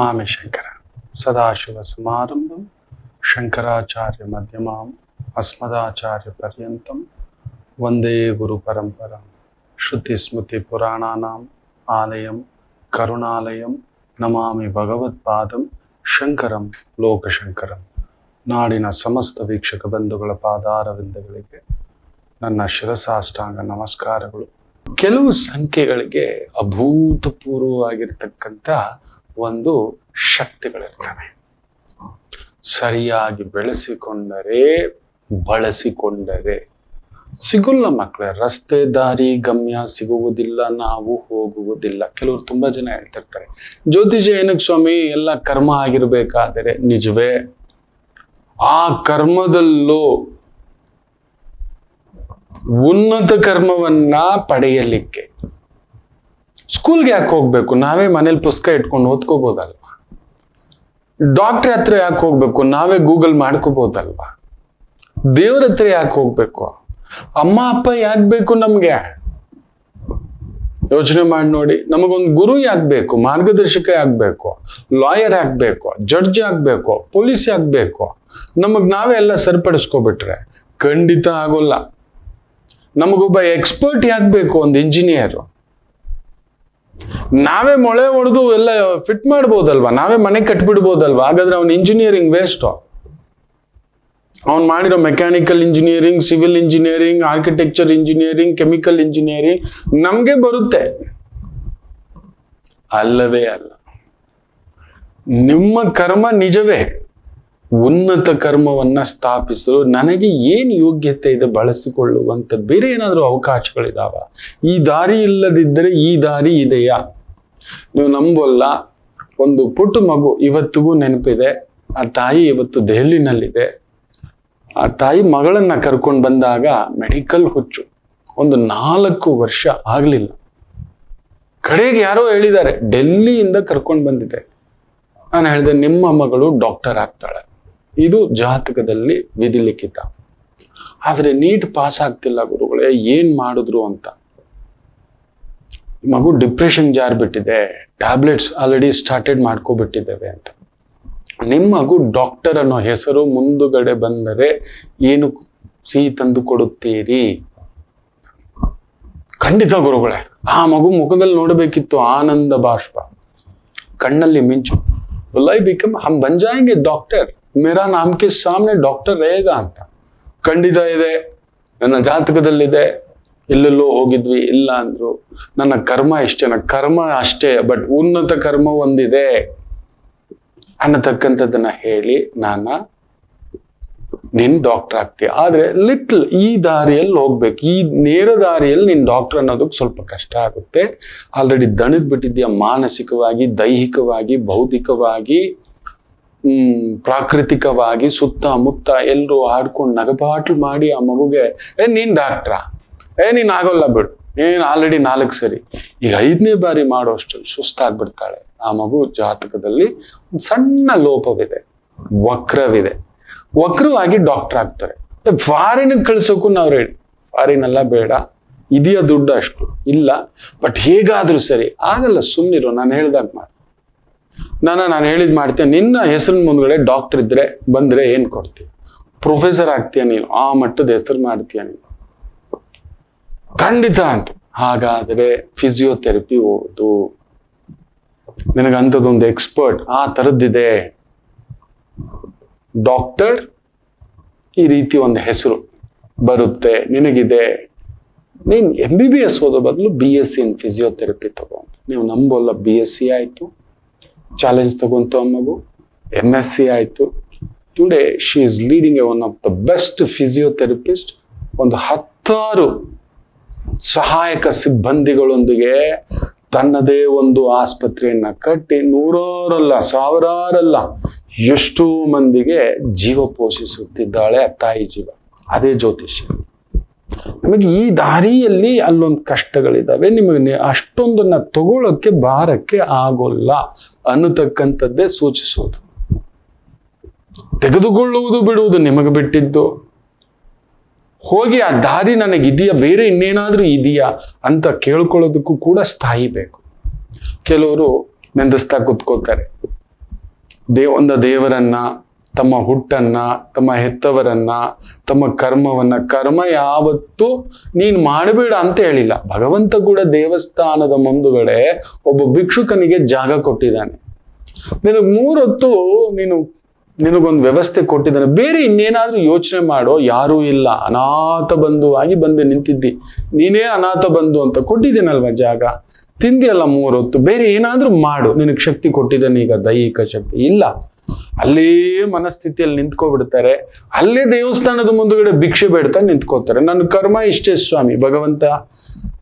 ನಮಾಮಿ ಶಂಕರ ಸದಾಶಿವ ಸಮಾರಂಭ ಶಂಕರಾಚಾರ್ಯ ಮಧ್ಯಮಾಂ ಅಸ್ಮದಾಚಾರ್ಯ ಪರ್ಯಂತಂ ವಂದೇ ಗುರು ಪರಂಪರ ಶ್ರುತಿ ಸ್ಮೃತಿ ಪುರಾಣಾನಾಂ ಆಲಯಂ ಕರುಣಾಲಯಂ ನಮಾಮಿ ಭಗವತ್ಪಾದಂ ಶಂಕರಂ ಲೋಕಶಂಕರಂ. ನಾಡಿನ ಸಮಸ್ತ ವೀಕ್ಷಕ ಬಂಧುಗಳ ಪಾದಾರವಿಂದಗಳಿಗೆ ನನ್ನ ಶಿರಸಾಷ್ಟಾಂಗ ನಮಸ್ಕಾರಗಳು. ಕೆಲವು ಸಂಖ್ಯೆಗಳಿಗೆ ಅಭೂತಪೂರ್ವವಾಗಿರ್ತಕ್ಕಂಥ ಒಂದು ಶಕ್ತಿಗಳಿರ್ತವೆ. ಸರಿಯಾಗಿ ಬೆಳೆಸಿಕೊಂಡರೆ, ಬಳಸಿಕೊಂಡರೆ, ಸಿಗುಲ್ಲ ಮಕ್ಕಳೇ ರಸ್ತೆ ದಾರಿ ಗಮ್ಯ ಸಿಗುವುದಿಲ್ಲ, ನಾವು ಹೋಗುವುದಿಲ್ಲ. ಕೆಲವರು ತುಂಬಾ ಜನ ಹೇಳ್ತಿರ್ತಾರೆ, ಜ್ಯೋತಿಷ ಏನಕ್ಕೆ ಸ್ವಾಮಿ, ಎಲ್ಲ ಕರ್ಮ ಆಗಿರ್ಬೇಕಾದರೆ ನಿಜವೇ? ಆ ಕರ್ಮದಲ್ಲೂ ಉನ್ನತ ಕರ್ಮವನ್ನ ಪಡೆಯಲಿಕ್ಕೆ ಸ್ಕೂಲ್ಗೆ ಯಾಕೆ ಹೋಗ್ಬೇಕು? ನಾವೇ ಮನೇಲಿ ಪುಸ್ತಕ ಇಟ್ಕೊಂಡು ಓದ್ಕೋಬೋದಲ್ವಾ? ಡಾಕ್ಟ್ರ್ ಹತ್ರ ಯಾಕೆ ಹೋಗ್ಬೇಕು? ನಾವೇ ಗೂಗಲ್ ಮಾಡ್ಕೋಬೋದಲ್ವಾ? ದೇವ್ರ ಹತ್ರ ಯಾಕೆ ಹೋಗ್ಬೇಕು? ಅಮ್ಮ, ಅಪ್ಪ ಯಾಕೆ ಬೇಕು ನಮ್ಗೆ? ಯೋಚನೆ ಮಾಡಿ ನೋಡಿ. ನಮಗೊಂದು ಗುರು ಯಾಕೆ ಬೇಕು? ಮಾರ್ಗದರ್ಶಕ ಬೇಕು? ಲಾಯರ್ ಬೇಕು? ಜಡ್ಜ್ ಬೇಕು? ಪೊಲೀಸ್ ಬೇಕು? ನಮಗ್ ನಾವೇ ಎಲ್ಲ ಸರಿಪಡಿಸ್ಕೊಬಿಟ್ರೆ ಖಂಡಿತ ಆಗೋಲ್ಲ. ನಮಗೊಬ್ಬ ಎಕ್ಸ್ಪರ್ಟ್ ಯಾಕೆ ಬೇಕು? ಒಂದು ಇಂಜಿನಿಯರ್ ನಾವೇ ಮೊಳೆ ಹೊಡೆದು ಎಲ್ಲ ಫಿಟ್ ಮಾಡ್ಬೋದಲ್ವಾ? ನಾವೇ ಮನೆ ಕಟ್ಬಿಡ್ಬೋದಲ್ವಾ? ಹಾಗಾದ್ರೆ ಅವ್ನ ಇಂಜಿನಿಯರಿಂಗ್ ವೇಸ್ಟ್ ಅವ್ನು ಮಾಡಿರೋ mechanical engineering civil engineering architecture engineering chemical engineering ನಮ್ಗೆ ಬರುತ್ತೆ. ಅಲ್ಲವೇ ಅಲ್ಲ. ನಿಮ್ಮ ಕರ್ಮ ನಿಜವೇ. ಉನ್ನತ ಕರ್ಮವನ್ನ ಸ್ಥಾಪಿಸಲು ನನಗೆ ಏನು ಯೋಗ್ಯತೆ ಇದೆ ಬಳಸಿಕೊಳ್ಳುವಂತ ಬೇರೆ ಏನಾದರೂ ಅವಕಾಶಗಳಿದಾವ? ಈ ದಾರಿ ಇಲ್ಲದಿದ್ದರೆ ಈ ದಾರಿ ಇದೆಯಾ? ನೀವು ನಂಬೋಲ್ಲ. ಒಂದು ಪುಟ್ಟ ಮಗು ಇವತ್ತಿಗೂ ನೆನಪಿದೆ. ಆ ತಾಯಿ ಇವತ್ತು ದೆಹಲಿನಲ್ಲಿದೆ. ಆ ತಾಯಿ ಮಗಳನ್ನ ಕರ್ಕೊಂಡು ಬಂದಾಗ ಮೆಡಿಕಲ್ ಹುಚ್ಚು. ಒಂದು ನಾಲ್ಕು ವರ್ಷ ಆಗ್ಲಿಲ್ಲ. ಕಡೆಗೆ ಯಾರೋ ಹೇಳಿದ್ದಾರೆ ಡೆಲ್ಲಿಯಿಂದ ಕರ್ಕೊಂಡು ಬಂದಿದೆ. ನಾನು ಹೇಳಿದೆ, ನಿಮ್ಮ ಮಗಳು ಡಾಕ್ಟರ್ ಆಗ್ತಾಳೆ. ಇದು ಜಾತಕದಲ್ಲಿ ವಿಧಿಲಿಖಿತ. ಆದ್ರೆ ನೀಟ್ ಪಾಸ್ ಆಗ್ತಿಲ್ಲ ಗುರುಗಳೇ, ಏನ್ ಮಾಡಿದ್ರು ಅಂತ? ಮಗು ಡಿಪ್ರೆಷನ್ ಜಾರ್ಬಿಟ್ಟಿದೆ ಟ್ಯಾಬ್ಲೆಟ್ಸ್ ಆಲ್ರೆಡಿ ಸ್ಟಾರ್ಟೆಡ್ ಮಾಡ್ಕೊಬಿಟ್ಟಿದ್ದೇವೆ ಅಂತ. ನಿಮ್ಮ ಮಗು ಡಾಕ್ಟರ್ ಅನ್ನೋ ಹೆಸರು ಮುಂದುಗಡೆ ಬಂದರೆ ಏನು ಸಿಹಿ ತಂದು ಕೊಡುತ್ತೀರಿ? ಖಂಡಿತ ಗುರುಗಳೇ, ಆ ಮಗು ಮುಖದಲ್ಲಿ ನೋಡಬೇಕಿತ್ತು ಆನಂದ ಬಾಷ್ಪ. ಕಣ್ಣಲ್ಲಿ ಮಿಂಚು. ಲೈ ಬಿಕಮ್ ಹಮ್ ಬನ್ ಜಾಯಂಗೆ ಡಾಕ್ಟರ್ ಮೇರಾ ನಾಮ್ ಕೆ ಸಾಮ್ನೆ ಡಾಕ್ಟರ್ ರೇಗಾ ಅಂತ. ಖಂಡಿತ ಇದೆ. ನನ್ನ ಜಾತಕದಲ್ಲಿದೆ. ಎಲ್ಲೆಲ್ಲೋ ಹೋಗಿದ್ವಿ, ಇಲ್ಲ ಅಂದ್ರು. ನನ್ನ ಕರ್ಮ ಇಷ್ಟೇ ಕರ್ಮ ಅಷ್ಟೇ ಬಟ್ ಉನ್ನತ ಕರ್ಮ ಒಂದಿದೆ. ಅನ್ನತಕ್ಕಂಥದ್ದನ್ನ ಹೇಳಿ ನಾನ ನಿನ್ ಡಾಕ್ಟರ್ ಆಗ್ತೀಯ ಆದ್ರೆ ಲಿಟ್ಲ್ ಈ ದಾರಿಯಲ್ಲಿ ಹೋಗ್ಬೇಕು. ಈ ನೇರ ದಾರಿಯಲ್ಲಿ ನಿನ್ ಡಾಕ್ಟರ್ ಅನ್ನೋದಕ್ಕೆ ಸ್ವಲ್ಪ ಕಷ್ಟ ಆಗುತ್ತೆ. ಆಲ್ರೆಡಿ ದಣಿದ್ ಬಿಟ್ಟಿದ್ಯಾ ಮಾನಸಿಕವಾಗಿ, ದೈಹಿಕವಾಗಿ ಬೌದ್ಧಿಕವಾಗಿ ಹ್ಮ್, ಪ್ರಾಕೃತಿಕವಾಗಿ ಸುತ್ತಮುತ್ತ ಎಲ್ಲರೂ ಆಡ್ಕೊಂಡು ನಗಬಾಟ್ಲು ಮಾಡಿ ಆ ಮಗುಗೆ, ಏ, ನೀನ್ ಡಾಕ್ಟ್ರಾ ಏ, ನೀನ್ ಆಗೋಲ್ಲ ಬಿಡು. ನೀನ್ ಆಲ್ರೆಡಿ ನಾಲ್ಕು ಸರಿ. ಈಗ ಐದನೇ ಬಾರಿ ಮಾಡೋಷ್ಟರಲ್ಲಿ ಸುಸ್ತಾಗ್ಬಿಡ್ತಾಳೆ. ಆ ಮಗು ಜಾತಕದಲ್ಲಿ ಒಂದು ಸಣ್ಣ ಲೋಪವಿದೆ. ವಕ್ರವಿದೆ. ವಕ್ರವಾಗಿ ಡಾಕ್ಟರ್ ಆಗ್ತಾರೆ. ಫಾರಿನ್ ಕಳ್ಸೋಕು ನಾವು ರೆಡಿ ಫಾರಿನ್ ಎಲ್ಲ ಬೇಡ. ಇದೆಯಾ ದುಡ್ಡು ಅಷ್ಟು? ಇಲ್ಲ. ಬಟ್ ಹೇಗಾದ್ರೂ ಸರಿ. ಆಗಲ್ಲ ಸುಮ್ಮನಿರು ನಾನು ಹೇಳ್ದಾಗ ಮಾಡಿ. ನಾನು ನಾನು ಹೇಳಿದ್ ಮಾಡ್ತೀನಿ ನಿನ್ನ ಹೆಸರಿನ ಮುಂದ್ಗಡೆ ಡಾಕ್ಟರ್ ಇದ್ರೆ ಬಂದ್ರೆ ಏನ್ ಕೊಡ್ತೀಯ ಪ್ರೊಫೆಸರ್ ಆಗ್ತೀಯ ನೀನು? ಆ ಮಟ್ಟದ ಹೆಸರು ಮಾಡ್ತೀಯ ನೀನು? ಖಂಡಿತ ಅಂತ. ಹಾಗಾದ್ರೆ ಫಿಸಿಯೋಥೆರಪಿ ಓದು. ನಿನಗಂಥದ್ದೊಂದು ಎಕ್ಸ್ಪರ್ಟ್ ಆ ಥರದ್ದಿದೆ ಡಾಕ್ಟರ್ ಈ ರೀತಿ ಒಂದು ಹೆಸರು ಬರುತ್ತೆ, ನಿನಗಿದೆ. ನೀನ್ ಎಂ ಬಿ ಬಿ ಎಸ್ ಓದೋ ಬದಲು B S C in physiotherapy ತಗೋ ನೀವು ನಂಬೋಲ್ಲ ಬಿ ಎಸ್ ಸಿ ಆಯ್ತು. ಚಾಲೆಂಜ್ ತಗೊಂತ ಮಗು. ಎಂ ಎಸ್ ಸಿ ಆಯಿತು. Today she is leading a one of the best physiotherapist ಒಂದು ಹತ್ತಾರು ಸಹಾಯಕ ಸಿಬ್ಬಂದಿಗಳೊಂದಿಗೆ ತನ್ನದೇ ಒಂದು ಆಸ್ಪತ್ರೆಯನ್ನು ಕಟ್ಟಿ ನೂರಾರಲ್ಲ, ಸಾವಿರಾರಲ್ಲ ಎಷ್ಟೋ ಮಂದಿಗೆ ಜೀವ ಪೋಷಿಸುತ್ತಿದ್ದಾಳೆ ತಾಯಿ ಜೀವ. ಅದೇ ಜ್ಯೋತಿಷ್ಯ. ನಮಗೆ ಈ ದಾರಿಯಲ್ಲಿ ಅಲ್ಲೊಂದು ಕಷ್ಟಗಳಿದ್ದಾವೆ ನಿಮಗೆ ಅಷ್ಟೊಂದನ್ನು ಅಷ್ಟೊಂದನ್ನ ತಗೊಳ್ಳೋಕೆ ಬಾರಕ್ಕೆ ಆಗೋಲ್ಲ ಅನ್ನತಕ್ಕಂಥದ್ದೇ ಸೂಚಿಸೋದು. ತೆಗೆದುಕೊಳ್ಳುವುದು ಬಿಡುವುದು ನಿಮಗೆ ಬಿಟ್ಟಿದ್ದು. ಹೋಗಿ ಆ ದಾರಿ ನನಗಿದೆಯಾ? ಬೇರೆ ಇನ್ನೇನಾದ್ರೂ ಇದೆಯಾ ಅಂತ ಕೇಳ್ಕೊಳ್ಳೋದಕ್ಕೂ ಕೂಡ ಸ್ಥಾಯಿ ಬೇಕು. ಕೆಲವರು ನೆಂದಿಸ್ತಾ ಕೂತ್ಕೋತಾರೆ ದೇವ ಒಂದು ದೇವರನ್ನ ತಮ್ಮ ಹುಟ್ಟನ್ನ, ತಮ್ಮ ಹೆತ್ತವರನ್ನ, ತಮ್ಮ ಕರ್ಮವನ್ನ, ಕರ್ಮ ಯಾವತ್ತೂ ನೀನು ಮಾಡಬೇಡ ಅಂತ ಹೇಳಿಲ್ಲ. ಭಗವಂತ ಕೂಡ ದೇವಸ್ಥಾನದ ಮುಂದುಗಡೆ ಒಬ್ಬ ಭಿಕ್ಷುಕನಿಗೆ ಜಾಗ ಕೊಟ್ಟಿದ್ದಾನೆ. ನಿನಗೆ ಮೂರೊತ್ತು ನೀನು, ನಿನಗೊಂದು ವ್ಯವಸ್ಥೆ ಕೊಟ್ಟಿದ್ದಾನೆ. ಬೇರೆ ಇನ್ನೇನಾದ್ರೂ ಯೋಚನೆ ಮಾಡೋ ಯಾರೂ ಇಲ್ಲ. ಅನಾಥ ಬಂಧುವಾಗಿ ಬಂದು ನಿಂತಿದ್ದಿ. ನೀನೇ ಅನಾಥ ಬಂಧು ಅಂತ ಕೊಟ್ಟಿದ್ದೀನಲ್ವ ಜಾಗ? ತಿಂದಿಯಲ್ಲ ಮೂರೊತ್ತು. ಬೇರೆ ಏನಾದ್ರೂ ಮಾಡು. ನಿನಗೆ ಶಕ್ತಿ ಕೊಟ್ಟಿದ್ದಾನೆ ಈಗ ದೈಹಿಕ ಶಕ್ತಿ. ಇಲ್ಲ. ಅಲ್ಲೇ ಮನಸ್ಥಿತಿಯಲ್ಲಿ ನಿಂತ್ಕೊಬಿಡ್ತಾರೆ. ಅಲ್ಲೇ ದೇವಸ್ಥಾನದ ಮುಂದುಗಡೆ ಭಿಕ್ಷೆ ಬೇಡ್ತಾ ನಿಂತ್ಕೋತಾರೆ. ನನ್ನ ಕರ್ಮ ಇಷ್ಟೇ ಸ್ವಾಮಿ. ಭಗವಂತ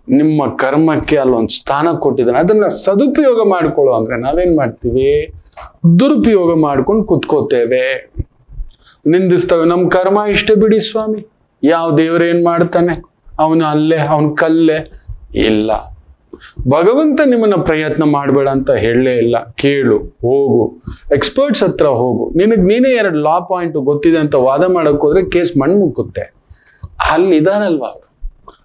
ನಿಮ್ಮ ಕರ್ಮಕ್ಕೆ ಅಲ್ಲೊಂದು ಸ್ಥಾನ ಕೊಟ್ಟಿದ್ದಾನೆ. ಅದನ್ನ ಸದುಪಯೋಗ ಮಾಡ್ಕೊಳ್ಳೋ ಅಂದ್ರೆ ನಾವೇನ್ ಮಾಡ್ತೀವಿ? ದುರುಪಯೋಗ ಮಾಡ್ಕೊಂಡು ಕುತ್ಕೋತೇವೆ. ನಿಂದಿಸ್ತವೆ. ನಮ್ಮ ಕರ್ಮ ಇಷ್ಟೇ ಬಿಡಿ ಸ್ವಾಮಿ. ಯಾವ ಏನ್ ಮಾಡ್ತಾನೆ? ಅವನು ಅಲ್ಲೇ, ಅವನ ಕಲ್ಲೇ. ಇಲ್ಲ. ಭಗವಂತ ನಿಮ್ಮನ್ನ ಪ್ರಯತ್ನ ಮಾಡಬೇಡ ಅಂತ ಹೇಳಲೇ ಇಲ್ಲ. ಕೇಳು, ಹೋಗು. ಎಕ್ಸ್ಪರ್ಟ್ಸ್ ಹತ್ರ ಹೋಗು. ನಿನಗೆ ನೀನೇ ಎರಡು ಲಾ ಪಾಯಿಂಟ್ ಗೊತ್ತಿದೆ ಅಂತ ವಾದ ಮಾಡಕ್ ಹೋದ್ರೆ ಕೇಸ್ ಮಣ್ಮುಕ್ಕುತ್ತೆ ಅಲ್ಲಿದಾರಲ್ವಾ ಅವರು?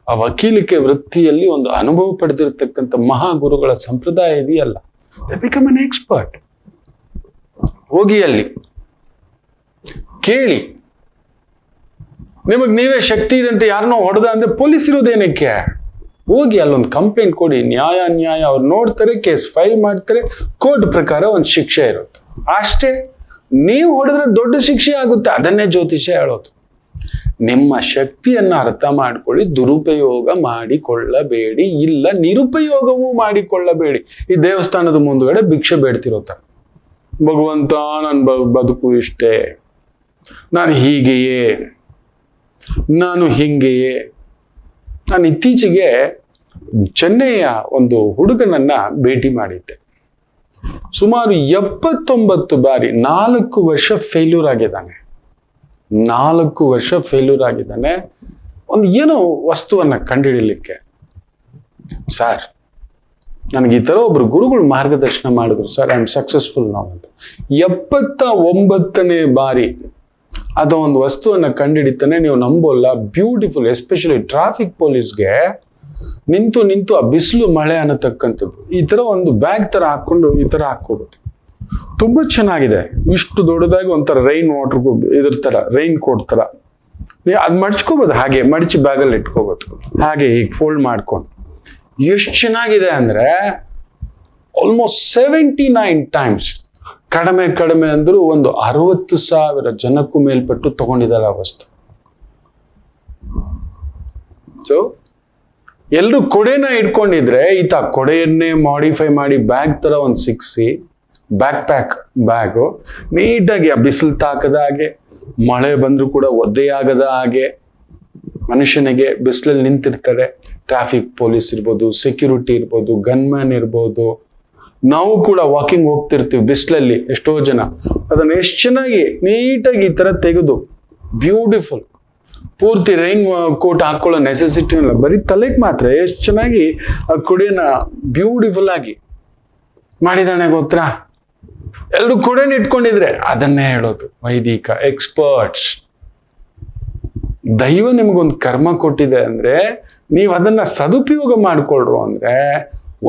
ಆ ವಕೀಲಿಕೆ ವೃತ್ತಿಯಲ್ಲಿ ಒಂದು ಅನುಭವ ಪಡೆದಿರತಕ್ಕಂಥ ಮಹಾಗುರುಗಳ ಸಂಪ್ರದಾಯ ಇದೆಯಲ್ಲ? ಬಿಕಮ್ ಅನ್ ಎಕ್ಸ್ಪರ್ಟ್ ಹೋಗಿ ಅಲ್ಲಿ. ಕೇಳಿ. ನಿಮಗೆ ನೀವೇ ಶಕ್ತಿ ಇದೆ ಅಂತ ಯಾರನ್ನೋ ಹೊಡೆದ ಅಂದ್ರೆ ಪೊಲೀಸ್ ಇರೋದೇನಕ್ಕೆ? ಹೋಗಿ ಅಲ್ಲೊಂದು ಕಂಪ್ಲೇಂಟ್ ಕೊಡಿ, ನ್ಯಾಯ ನ್ಯಾಯ, ಅವ್ರು ನೋಡ್ತಾರೆ ಕೇಸ್ ಫೈಲ್ ಮಾಡ್ತಾರೆ ಕೋರ್ಟ್ ಪ್ರಕಾರ ಒಂದು ಶಿಕ್ಷೆ ಇರುತ್ತೆ. ಅಷ್ಟೇ, ನೀವು ಹೊಡೆದ್ರೆ ದೊಡ್ಡ ಶಿಕ್ಷೆ ಆಗುತ್ತೆ, ಅದನ್ನೇ ಜ್ಯೋತಿಷ್ಯ ಹೇಳೋದು. ನಿಮ್ಮ ಶಕ್ತಿಯನ್ನ ಅರ್ಥ ಮಾಡ್ಕೊಳ್ಳಿ, ದುರುಪಯೋಗ ಮಾಡಿಕೊಳ್ಳಬೇಡಿ, ಇಲ್ಲ ನಿರುಪಯೋಗವೂ ಮಾಡಿಕೊಳ್ಳಬೇಡಿ. ಈ ದೇವಸ್ಥಾನದ ಮುಂದುಗಡೆ ಭಿಕ್ಷೆ ಬೇಡ್ತಿರೋ ಥರ ಭಗವಂತ ನನ್ನ ಬದುಕು ಇಷ್ಟೇ. ನಾನು ಹೀಗೆಯೇ. ನಾನು ಹಿಂಗೆಯೇ. ನಾನು ಇತ್ತೀಚೆಗೆ ಚೆನ್ನೈಯ ಒಂದು ಹುಡುಗನನ್ನ ಭೇಟಿ ಮಾಡಿದ್ದೆ. ಸುಮಾರು ಎಪ್ಪತ್ತೊಂಬತ್ತು ಬಾರಿ ನಾಲ್ಕು ವರ್ಷ ಫೇಲ್ಯೂರ್ ಆಗಿದ್ದಾನೆ. ನಾಲ್ಕು ವರ್ಷ ಫೇಲ್ಯೂರ್ ಆಗಿದ್ದಾನೆ. ಒಂದು ಏನೋ ವಸ್ತುವನ್ನ ಕಂಡುಹಿಡಿಯಲಿಕ್ಕೆ ಸರ್ ನನಗೆ ಈ ಥರ ಒಬ್ರು ಗುರುಗಳು ಮಾರ್ಗದರ್ಶನ ಮಾಡಿದ್ರು. ಸರ್ ಐ ಆಮ್ ಸಕ್ಸಸ್ಫುಲ್ ನಾವು ಅಂತ. ಎಪ್ಪತ್ತ ಒಂಬತ್ತನೇ ಬಾರಿ ಅದ ಒಂದು ವಸ್ತುವನ್ನ ಕಂಡುಹಿಡಿತಾನೆ ನೀವು ನಂಬೋಲ್ಲ. ಬ್ಯೂಟಿಫುಲ್ ಎಸ್ಪೆಷಲಿ ಟ್ರಾಫಿಕ್ ಪೊಲೀಸ್ಗೆ ನಿಂತು ನಿಂತು ಆ ಬಿಸಿಲು ಮಳೆ ಅನ್ನತಕ್ಕಂಥದ್ದು. ಈ ತರ ಒಂದು ಬ್ಯಾಗ್ ತರ ಹಾಕೊಂಡು ಈ ತರ ಹಾಕೋಬಹುದು ತುಂಬಾ ಚೆನ್ನಾಗಿದೆ. ಇಷ್ಟು ದೊಡ್ಡದಾಗಿ ಒಂಥರ ರೈನ್ ವಾಟರ್ ಇದ್ರ ತರ ರೈನ್ ಕೋಟ್ ತರ. ಅದು ಅದ್ ಮಡ್ಚ್ಕೋಬೋದು, ಹಾಗೆ ಮಡಚಿ ಬ್ಯಾಗಲ್ಲಿ ಇಟ್ಕೋಬೋದು. ಹಾಗೆ ಈಗ ಫೋಲ್ಡ್ ಮಾಡ್ಕೊಂಡು. ಎಷ್ಟು ಚೆನ್ನಾಗಿದೆ ಅಂದ್ರೆ ಆಲ್ಮೋಸ್ಟ್ ಸೆವೆಂಟಿ ನೈನ್ ಟೈಮ್ಸ್ ಕಡಿಮೆ ಕಡಿಮೆ ಅಂದರೂ ಒಂದು ಅರವತ್ತು ಸಾವಿರ ಜನಕ್ಕೂ ಮೇಲ್ಪಟ್ಟು ತಗೊಂಡಿದ್ದಾರೆ ಆ ವಸ್ತು. ಸೊ ಎಲ್ಲರೂ ಕೊಡೆನ ಇಟ್ಕೊಂಡಿದ್ರೆ ಈತ ಕೊಡೆಯನ್ನೇ ಮಾಡಿಫೈ ಮಾಡಿ ಬ್ಯಾಗ್ ತರ ಒಂದು ಸಿಕ್ಸಿ ಬ್ಯಾಕ್ ಪ್ಯಾಕ್ ಬ್ಯಾಗು ನೀಟಾಗಿ ಆ ಬಿಸಿಲು ತಾಕದ ಹಾಗೆ, ಮಳೆ ಬಂದರೂ ಕೂಡ ಒದ್ದೆಯಾಗದ ಹಾಗೆ, ಮನುಷ್ಯನಿಗೆ ಬಿಸಿಲಲ್ಲಿ ನಿಂತಿರ್ತಾರೆ. ಟ್ರಾಫಿಕ್ ಪೊಲೀಸ್ ಇರ್ಬೋದು ಸೆಕ್ಯೂರಿಟಿ ಇರ್ಬೋದು ಗನ್ಮ್ಯಾನ್ ಇರ್ಬೋದು ನಾವು ಕೂಡ ವಾಕಿಂಗ್ ಹೋಗ್ತಿರ್ತೀವಿ ಬಿಸಿಲಲ್ಲಿ ಎಷ್ಟೋ ಜನ. ಅದನ್ನು ಎಷ್ಟು ಚೆನ್ನಾಗಿ ನೀಟಾಗಿ ಈ ಥರ ತೆಗೆದು ಬ್ಯೂಟಿಫುಲ್ ಪೂರ್ತಿ ರೈನ್ ಕೋಟ್ ಹಾಕೊಳ್ಳೋ ನೆಸೆಸಿಟಿ ಇಲ್ಲ. ಬರೀ ತಲೆಗೆ ಮಾತ್ರ ಎಷ್ಟು ಚೆನ್ನಾಗಿ ಆ ಕುಡಿಯನ್ನ ಬ್ಯೂಟಿಫುಲ್ ಆಗಿ ಮಾಡಿದಾನೆ ಗೊತ್ತ? ಎಲ್ಲರೂ ಕುಡಿಯನ್ನ ಇಟ್ಕೊಂಡಿದ್ರೆ ಅದನ್ನೇ ಹೇಳೋದು. ವೈದಿಕ ಎಕ್ಸ್ಪರ್ಟ್ಸ್ ದೈವ ನಿಮಗೊಂದು ಕರ್ಮ ಕೊಟ್ಟಿದೆ ಅಂದ್ರೆ ನೀವು ಅದನ್ನ ಸದುಪಯೋಗ ಮಾಡಿಕೊಳ್ರು ಅಂದ್ರೆ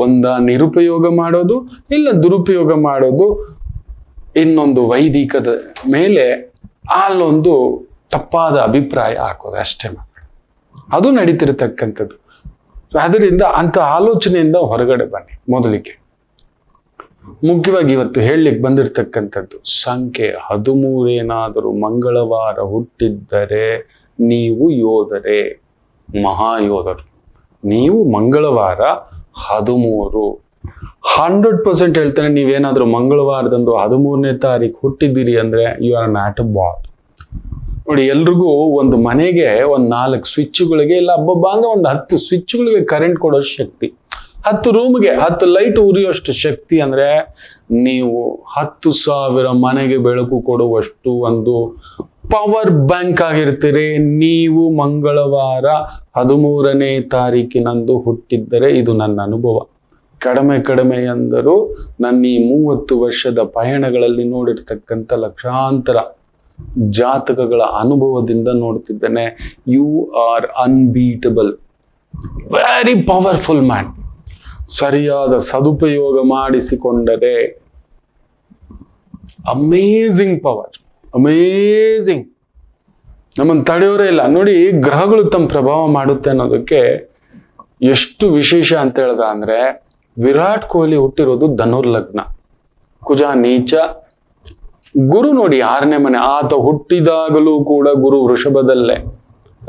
ಒಂದ ನಿರುಪಯೋಗ ಮಾಡೋದು ಇಲ್ಲ ದುರುಪಯೋಗ ಮಾಡೋದು ಇನ್ನೊಂದು ವೈದಿಕದ ಮೇಲೆ ಅಲ್ಲೊಂದು ತಪ್ಪಾದ ಅಭಿಪ್ರಾಯ ಹಾಕೋದು ಅಷ್ಟೇ ಅದು ನಡೀತಿರ್ತಕ್ಕಂಥದ್ದು. ಅದರಿಂದ ಅಂತ ಆಲೋಚನೆಯಿಂದ ಹೊರಗಡೆ ಬನ್ನಿ ಮೊದಲಿಗೆ. ಮುಖ್ಯವಾಗಿ ಇವತ್ತು ಹೇಳಲಿಕ್ಕೆ ಬಂದಿರತಕ್ಕಂಥದ್ದು, ಸಂಖ್ಯೆ ಹದಿಮೂರೇನಾದರೂ ಮಂಗಳವಾರ ಹುಟ್ಟಿದ್ದರೆ ನೀವು ಯೋಧರೇ, ಮಹಾಯೋಧರು. ನೀವು ಮಂಗಳವಾರ ಹದಿಮೂರು. ಹಂಡ್ರೆಡ್ ಪರ್ಸೆಂಟ್ ಹೇಳ್ತೇನೆ, ನೀವೇನಾದರೂ ಮಂಗಳವಾರದಂದು ಹದಿಮೂರನೇ ತಾರೀಕು ಹುಟ್ಟಿದ್ದೀರಿ ಅಂದ್ರೆ you are not a ball ನೋಡಿ, ಎಲ್ರಿಗೂ ಒಂದು ಮನೆಗೆ ಒಂದು ನಾಲ್ಕು ಸ್ವಿಚ್ಗಳಿಗೆ ಇಲ್ಲ ಹಬ್ಬಬ್ಬ ಅಂದ್ರೆ ಒಂದು ಹತ್ತು ಸ್ವಿಚ್ಗಳಿಗೆ ಕರೆಂಟ್ ಕೊಡೋ ಶಕ್ತಿ. ಹತ್ತು ರೂಮ್ಗೆ, ಹತ್ತು ಲೈಟ್ ಉರಿಯೋಷ್ಟು ಶಕ್ತಿ ಅಂದ್ರೆ ನೀವು ಹತ್ತು ಸಾವಿರ ಮನೆಗೆ ಬೆಳಕು ಕೊಡುವಷ್ಟು ಒಂದು ಪವರ್ ಬ್ಯಾಂಕ್ ಆಗಿರ್ತೀರಿ. ನೀವು ಮಂಗಳವಾರ ಹದಿಮೂರನೇ ತಾರೀಕಿನಂದು ಹುಟ್ಟಿದ್ದರೆ ಇದು ನನ್ನ ಅನುಭವ. ಕಡಿಮೆ ಕಡಿಮೆ ಎಂದರೂ ನನ್ನ ಈ ಮೂವತ್ತು ವರ್ಷದ ಪಯಣಗಳಲ್ಲಿ ನೋಡಿರ್ತಕ್ಕಂಥ ಲಕ್ಷಾಂತರ ಜಾತಕಗಳ ಅನುಭವದಿಂದ ನೋಡ್ತಿದ್ದೇನೆ. You are unbeatable very powerful man ಸರಿಯಾದ ಸದುಪಯೋಗ ಮಾಡಿಸಿಕೊಂಡರೆ ಅಮೇಝಿಂಗ್ ಪವರ್ ಅಮೇಝಿಂಗ್ ನಮ್ಮನ್ನು ತಡೆಯೋರೇ ಇಲ್ಲ. ನೋಡಿ, ಗ್ರಹಗಳು ತಮ್ಮ ಪ್ರಭಾವ ಮಾಡುತ್ತೆ ಅನ್ನೋದಕ್ಕೆ ಎಷ್ಟು ವಿಶೇಷ ಅಂತ ಹೇಳ್ದ ಅಂದ್ರೆ ವಿರಾಟ್ ಕೊಹ್ಲಿ ಹುಟ್ಟಿರೋದು ಧನುರ್ಲಗ್ನ. ಕುಜ ನೀಚ. ಗುರು ನೋಡಿ, ಆರನೇ ಮನೆ. ಆತ ಹುಟ್ಟಿದಾಗಲೂ ಕೂಡ ಗುರು ವೃಷಭದಲ್ಲೇ.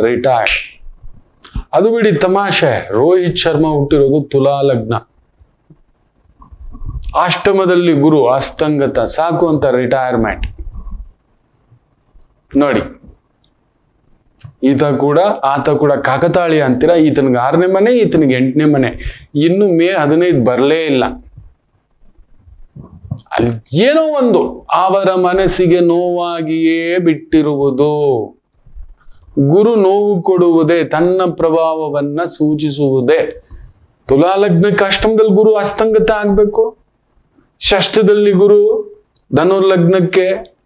ರಿಟೈರ್ಡ್ ಅದು ಬಿಡಿ ತಮಾಷೆ. ರೋಹಿತ್ ಶರ್ಮಾ ಹುಟ್ಟಿರೋದು ತುಲಾ ಲಗ್ನ. ಅಷ್ಟಮದಲ್ಲಿ ಗುರು ಅಸ್ತಂಗತ, ಸಾಕು ಅಂತ ರಿಟೈರ್ಮೆಂಟ್ ನೋಡಿ. ಈತ ಕೂಡ, ಆತ ಕೂಡ ಕಾಕತಾಳಿ ಅಂತೀರ? ಈತನಿಗೆ ಆರನೇ ಮನೆ, ಈತನಿಗೆ ಎಂಟನೇ ಮನೆ. ಇನ್ನು ಮೇ ಹದಿನೈದು ಬರಲೇ ಇಲ್ಲ. ಅಲ್ಲಿ ಏನೋ ಒಂದು ಅವರ ಮನಸ್ಸಿಗೆ ನೋವಾಗಿಯೇ ಬಿಟ್ಟಿರುವುದು. ಗುರು ನೋವು ಕೊಡುವುದೇ ತನ್ನ ಪ್ರಭಾವವನ್ನ ಸೂಚಿಸುವುದೇ. ತುಲಾ ಲಗ್ನಕ್ಕೆ ಅಷ್ಟಮದಲ್ಲಿ ಗುರು ಅಸ್ತಂಗತ ಆಗ್ಬೇಕು. ಷಷ್ಠದಲ್ಲಿ ಗುರು ಧನುರ್ ಲಗ್ನಕ್ಕೆ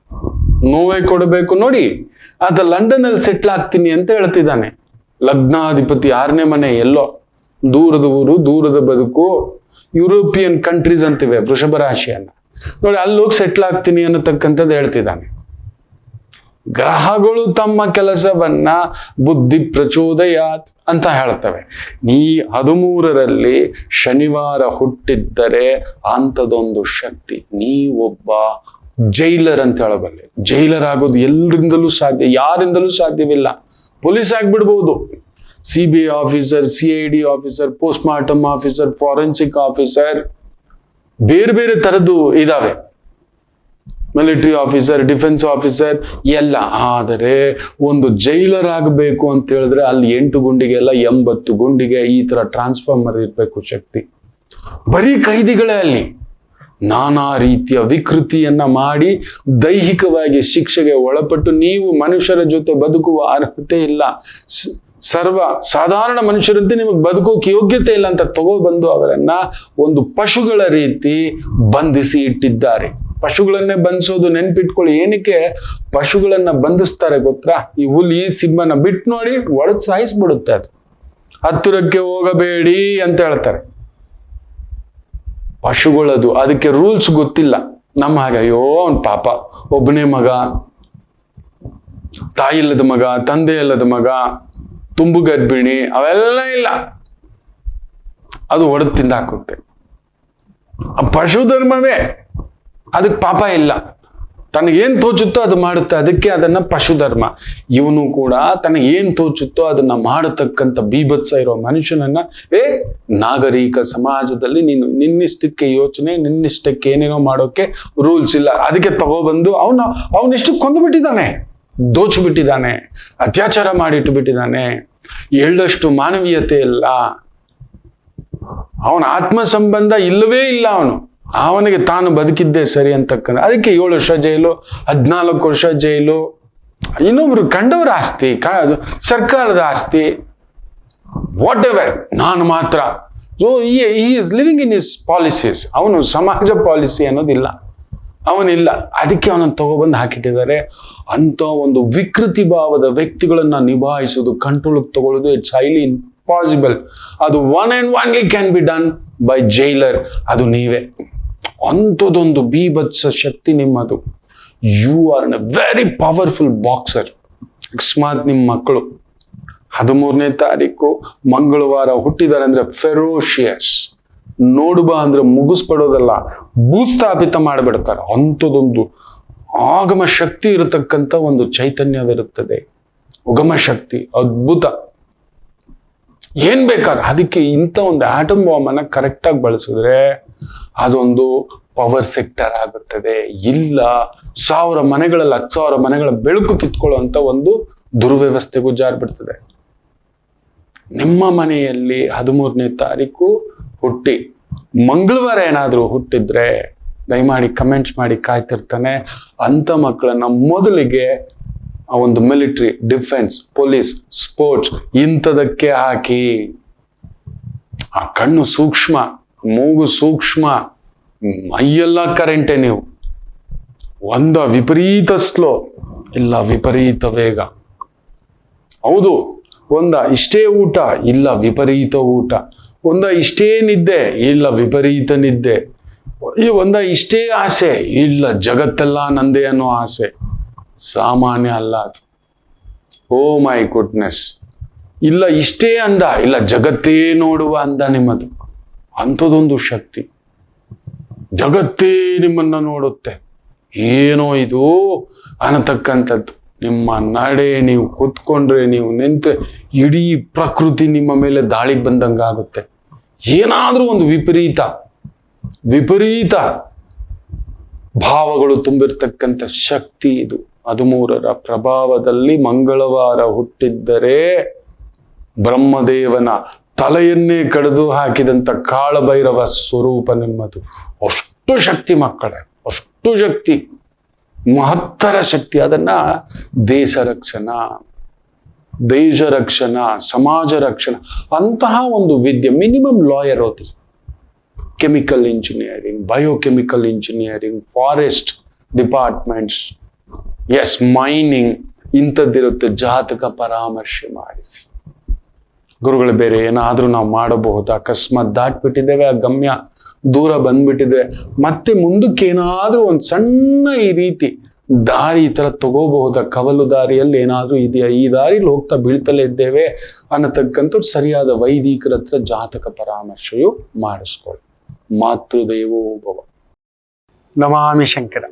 ನೋವೇ ಕೊಡಬೇಕು. ನೋಡಿ, ಆತ ಲಂಡನ್ ಅಲ್ಲಿ ಸೆಟ್ಲ್ ಆಗ್ತೀನಿ ಅಂತ ಹೇಳ್ತಿದ್ದಾನೆ. ಲಗ್ನಾಧಿಪತಿ ಆರನೇ ಮನೆ ಎಲ್ಲೋ. ದೂರದ ಊರು, ದೂರದ ಬದುಕು. ಯುರೋಪಿಯನ್ ಕಂಟ್ರೀಸ್ ಅಂತಿವೆ ವೃಷಭ ರಾಶಿಯನ್ನ. ನೋಡಿ ಅಲ್ಲಿ ಹೋಗಿ ಸೆಟ್ಲ್ ಆಗ್ತೀನಿ ಅನ್ನತಕ್ಕಂಥದ್ದು ಹೇಳ್ತಿದ್ದಾನೆ. ಗ್ರಹಗಳು ತಮ್ಮ ಕೆಲಸವನ್ನ ಬುದ್ಧಿ ಪ್ರಚೋದಯಾತ್ ಅಂತ ಹೇಳ್ತವೆ. ನೀ ಹದಿಮೂರರಲ್ಲಿ ಶನಿವಾರ ಹುಟ್ಟಿದ್ದರೆ ಅಂಥದೊಂದು ಶಕ್ತಿ ನೀ ಒಬ್ಬ ಜೈಲರ್ ಅಂತ ಹೇಳಬಲ್ಲೆ. ಜೈಲರ್ ಆಗೋದು ಎಲ್ಲರಿಂದಲೂ ಸಾಧ್ಯ, ಯಾರಿಂದಲೂ ಸಾಧ್ಯವಿಲ್ಲ. Police ಆಗ್ಬಿಡ್ಬೋದು. C B I officer, C I D officer post mortem officer, forensic officer, ಬೇರೆ ಬೇರೆ ಥರದ್ದು ಇದಾವೆ. ಮಿಲಿಟರಿ ಆಫೀಸರ್ ಡಿಫೆನ್ಸ್ ಆಫೀಸರ್ ಎಲ್ಲ. ಆದರೆ ಒಂದು ಜೈಲರ್ ಆಗಬೇಕು ಅಂತ ಹೇಳಿದ್ರೆ ಅಲ್ಲಿ ಎಂಟು ಗುಂಡಿಗೆ ಎಲ್ಲ ಎಂಬತ್ತು ಗುಂಡಿಗೆ ಈ ತರ ಟ್ರಾನ್ಸ್ಫಾರ್ಮರ್ ಇರಬೇಕು ಶಕ್ತಿ. ಬರೀ ಕೈದಿಗಳೇ ಅಲ್ಲಿ. ನಾನಾ ರೀತಿಯ ವಿಕೃತಿಯನ್ನ ಮಾಡಿ ದೈಹಿಕವಾಗಿ ಶಿಕ್ಷೆಗೆ ಒಳಪಟ್ಟು ನೀವು ಮನುಷ್ಯರ ಜೊತೆ ಬದುಕುವ ಅರ್ಹತೆ ಇಲ್ಲ. ಸರ್ವ ಸಾಧಾರಣ ಮನುಷ್ಯರಂತೆ ನಿಮಗೆ ಬದುಕೋಕೆ ಯೋಗ್ಯತೆ ಇಲ್ಲ ಅಂತ ತಗೊಬಂದು ಅವರನ್ನ ಒಂದು ಪಶುಗಳ ರೀತಿ ಬಂಧಿಸಿ ಇಟ್ಟಿದ್ದಾರೆ. ಪಶುಗಳನ್ನೇ ಬಂಧಿಸೋದು ನೆನ್ಪಿಟ್ಕೊಳ್ಳಿ. ಏನಕ್ಕೆ? ಪಶುಗಳನ್ನ ಬಂಧಿಸ್ತಾರೆ ಗೊತ್ತಾ? ಈ ಹುಲಿ, ಸಿಂಹನ ಬಿಟ್ಟು ನೋಡಿ ಒಳದ್ ಸಾಯಿಸ್ಬಿಡುತ್ತೆ ಅದು. ಹತ್ತಿರಕ್ಕೆ ಹೋಗಬೇಡಿ ಅಂತ ಹೇಳ್ತಾರೆ. ಪಶುಗಳದು, ಅದಕ್ಕೆ ರೂಲ್ಸ್ ಗೊತ್ತಿಲ್ಲ. ನಮ್ಮ ಹಾಗೆ, ಅಯ್ಯೋ, ಅವನ್ ಪಾಪ. ಒಬ್ಬನೇ ಮಗ, ತಾಯಿ ಇಲ್ಲದ ಮಗ, ತಂದೆ ಇಲ್ಲದ ಮಗ, ತುಂಬು ಗರ್ಭಿಣಿ, ಅವೆಲ್ಲ ಇಲ್ಲ. ಅದು ಒಡೆದು ತಿಂದಾಕುತ್ತೆ. ಪಶು ಧರ್ಮವೇ ಅದಕ್ಕೆ ಪಾಪ ಇಲ್ಲ. ತನಗೇನ್ ತೋಚುತ್ತೋ ಅದು ಮಾಡುತ್ತೆ, ಅದಕ್ಕೆ ಅದನ್ನ ಪಶುಧರ್ಮ. ಇವನು ಕೂಡ ತನಗೇನ್ ತೋಚುತ್ತೋ ಅದನ್ನ ಮಾಡತಕ್ಕಂಥ ಬೀಭತ್ಸ ಇರೋ ಮನುಷ್ಯನನ್ನ, ಏ, ನಾಗರಿಕ ಸಮಾಜದಲ್ಲಿ ನೀನು ನಿನ್ನಿಷ್ಟಕ್ಕೆ ಯೋಚನೆ, ನಿನ್ನಿಷ್ಟಕ್ಕೆ ಏನೇನೋ ಮಾಡೋಕೆ ರೂಲ್ಸ್ ಇಲ್ಲ. ಅದಕ್ಕೆ ತಗೋಬಂದು ಅವನ ಅವನಿಷ್ಟು ಕೊಂದು ಬಿಟ್ಟಿದ್ದಾನೆ ದೋಚು ಬಿಟ್ಟಿದ್ದಾನೆ ಅತ್ಯಾಚಾರ ಮಾಡಿಟ್ಟು ಬಿಟ್ಟಿದ್ದಾನೆ ಎಳ್ಳಷ್ಟು ಮಾನವೀಯತೆ ಇಲ್ಲ. ಅವನ ಆತ್ಮ ಸಂಬಂಧ ಇಲ್ಲವೇ ಇಲ್ಲ ಅವನು. ಅವನಿಗೆ ತಾನು ಬದುಕಿದ್ದೇ ಸರಿ ಅಂತಕ್ಕಂಥ ಅದಕ್ಕೆ ಏಳು ವರ್ಷ ಜೈಲು, ಹದಿನಾಲ್ಕು ವರ್ಷ ಜೈಲು. ಇನ್ನೊಬ್ರು ಕಂಡವರ ಆಸ್ತಿ ಸರ್ಕಾರದ ಆಸ್ತಿ. ವಾಟ್ ಎವರ್ ನಾನು ಮಾತ್ರ. ಸೊ ಈ is living in his policies ಅವನು ಸಮಾಜ ಪಾಲಿಸಿ ಅನ್ನೋದಿಲ್ಲ. ಅವನಿಲ್ಲ. ಅದಕ್ಕೆ ಅವನನ್ನು ತಗೊಬಂದು ಹಾಕಿಟ್ಟಿದ್ದಾರೆ. ಅಂತ ಒಂದು ವಿಕೃತಿ ಭಾವದ ವ್ಯಕ್ತಿಗಳನ್ನು ನಿಭಾಯಿಸೋದು ಕಂಟ್ರೋಲ್ ತಗೊಳ್ಳೋದು ಇಟ್ಸ್ ಹೈಲಿ ಇಂಪಾಸಿಬಲ್ ಅದು one and only can be done by jailer ಅದು ನೀವೇ. ಅಂಥದ್ದೊಂದು ಬೀಭತ್ಸ ಶಕ್ತಿ ನಿಮ್ಮದು. You are a very powerful boxer ಅಕಸ್ಮಾತ್ ನಿಮ್ಮ ಮಕ್ಕಳು. ಹದಿಮೂರನೇ ತಾರೀಕು ಮಂಗಳವಾರ ಹುಟ್ಟಿದ್ದಾರೆ ಅಂದ್ರೆ ಫೆರೋಷಿಯಸ್ ನೋಡುಬ ಅಂದ್ರೆ ಮುಗಿಸ್ಬಿಡೋದಲ್ಲ, ಭೂಸ್ಥಾಪಿತ ಮಾಡಿಬಿಡ್ತಾರೆ. ಅಂಥದ್ದೊಂದು ಆಗಮ ಶಕ್ತಿ ಇರತಕ್ಕಂಥ ಒಂದು ಚೈತನ್ಯವಿರುತ್ತದೆ. ಉಗಮ ಶಕ್ತಿ, ಅದ್ಭುತ. ಏನ್ ಬೇಕಾದ್ರೆ, ಅದಕ್ಕೆ ಇಂಥ ಒಂದು ಆಟಮ್ ಬಾಂಬನ್ನು ಕರೆಕ್ಟಾಗಿ ಬಳಸಿದ್ರೆ ಅದೊಂದು ಪವರ್ ಸೆಕ್ಟರ್ ಆಗುತ್ತದೆ. ಇಲ್ಲ, ಸಾವಿರ ಮನೆಗಳಲ್ಲಿ, ಹತ್ತು ಸಾವಿರ ಮನೆಗಳ ಬೆಳಕು ಕಿತ್ಕೊಳ್ಳುವಂತ ಒಂದು ದುರ್ವ್ಯವಸ್ಥೆಗೂ ಜಾರ್ಬಿಡ್ತದೆ ನಿಮ್ಮ ಮನೆಯಲ್ಲಿ ಹದಿಮೂರನೇ ತಾರೀಕು ಹುಟ್ಟಿ, ಮಂಗಳವಾರ ಏನಾದರೂ ಹುಟ್ಟಿದ್ರೆ ದಯಮಾಡಿ ಕಮೆಂಟ್ಸ್ ಮಾಡಿ ಕಾಯ್ತಿರ್ತಾನೆ. ಅಂಥ ಮಕ್ಕಳನ್ನ ಮೊದಲಿಗೆ ಒಂದು ಮಿಲಿಟರಿ ಡಿಫೆನ್ಸ್ ಪೊಲೀಸ್ ಸ್ಪೋರ್ಟ್ಸ್ ಇಂಥದಕ್ಕೆ ಹಾಕಿ, ಆ ಕಣ್ಣು ಸೂಕ್ಷ್ಮ. ಮೂಗು ಸೂಕ್ಷ್ಮ, ಮೈಯೆಲ್ಲ ಕರೆಂಟೆ ನೀವು. ಒಂದ ವಿಪರೀತ ಸ್ಲೋ ಇಲ್ಲ ವಿಪರೀತ ವೇಗ. ಹೌದು, ಒಂದ ಇಷ್ಟೇ ಊಟ, ಇಲ್ಲ ವಿಪರೀತ ಊಟ. ಒಂದ ಇಷ್ಟೇ ನಿದ್ದೆ, ಇಲ್ಲ ವಿಪರೀತ ನಿದ್ದೆ. ಒಂದ ಇಷ್ಟೇ ಆಸೆ, ಇಲ್ಲ ಜಗತ್ತೆಲ್ಲ ನಂದೇ ಅನ್ನೋ ಆಸೆ. ಸಾಮಾನ್ಯ ಅಲ್ಲ ಅದು. Oh my goodness. ಇಲ್ಲ ಇಷ್ಟೇ ಅಂದ, ಇಲ್ಲ ಜಗತ್ತೇ ನೋಡುವ ಅಂದ ನಿಮ್ಮದು. ಅಂಥದ್ದೊಂದು ಶಕ್ತಿ. ಜಗತ್ತೇ ನಿಮ್ಮನ್ನ ನೋಡುತ್ತೆ. ಏನೋ ಇದು ಅನ್ನತಕ್ಕಂಥದ್ದು. ನಿಮ್ಮ ನಡೆ ನೀವು ಕೂತ್ಕೊಂಡ್ರೆ, ನೀವು ನಿಂತ್ರೆ ಇಡೀ ಪ್ರಕೃತಿ ನಿಮ್ಮ ಮೇಲೆ ದಾಳಿಗೆ ಬಂದಂಗಾಗುತ್ತೆ ಏನಾದರೂ ಒಂದು ವಿಪರೀತ ವಿಪರೀತ ಭಾವಗಳು ತುಂಬಿರ್ತಕ್ಕಂಥ ಶಕ್ತಿ ಇದು. ಹದಿಮೂರರ ಪ್ರಭಾವದಲ್ಲಿ ಮಂಗಳವಾರ ಹುಟ್ಟಿದ್ದರೆ ಬ್ರಹ್ಮದೇವನ ತಲೆಯನ್ನೇ ಕಡಿದು ಹಾಕಿದಂಥ ಕಾಳಭೈರವ ಸ್ವರೂಪ ನಿಮ್ಮದು. ಅಷ್ಟು ಶಕ್ತಿ ಮಕ್ಕಳೇ, ಅಷ್ಟು ಶಕ್ತಿ, ಮಹತ್ತರ ಶಕ್ತಿ. ಅದನ್ನ ದೇಶ ರಕ್ಷಣಾ ದೇಶ ರಕ್ಷಣಾ, ಸಮಾಜ ರಕ್ಷಣಾ, ಅಂತಹ ಒಂದು ವಿದ್ಯೆ, ಮಿನಿಮಮ್ ಲಾಯರ್ ಓದಿ. Chemical engineering, biochemical engineering, forest departments, S, mining, ಇಂಥದ್ದಿರುತ್ತೆ, ಜಾತಕ ಪರಾಮರ್ಶೆ ಮಾಡಿಸಿ. ಗುರುಗಳು, ಬೇರೆ ಏನಾದರೂ ನಾವು ಮಾಡಬಹುದು. ಅಕಸ್ಮಾತ್ ದಾಟ್ಬಿಟ್ಟಿದ್ದೇವೆ, ಆ ಗಮ್ಯ ದೂರ ಬಂದ್ಬಿಟ್ಟಿದೆ. ಮತ್ತೆ ಮುಂದಕ್ಕೆ ಏನಾದರೂ ಒಂದು ಸಣ್ಣ ಈ ರೀತಿ ದಾರಿ ಈ ಥರ ತಗೋಬಹುದಾ? ಕವಲು ದಾರಿಯಲ್ಲಿ ಏನಾದರೂ ಇದೆಯಾ? ಈ ದಾರಿಲಿ ಹೋಗ್ತಾ ಬೀಳ್ತಲೇ ಇದ್ದೇವೆ ಅನ್ನತಕ್ಕಂಥ ಸರಿಯಾದ ವೈದಿಕರ ಹತ್ರ ಜಾತಕ ಪರಾಮರ್ಶೆಯು ಮಾಡಿಸ್ಕೊಳ್ಳಿ. ಮಾತೃದೇವೋ ಭವ. ನಮಾಮಿ ಶಂಕರ.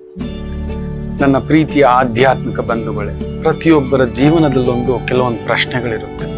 ನನ್ನ ಪ್ರೀತಿಯ ಆಧ್ಯಾತ್ಮಿಕ ಬಂಧುಗಳೇ, ಪ್ರತಿಯೊಬ್ಬರ ಜೀವನದಲ್ಲೊಂದು ಕೆಲವೊಂದು ಪ್ರಶ್ನೆಗಳಿರುತ್ತೆ.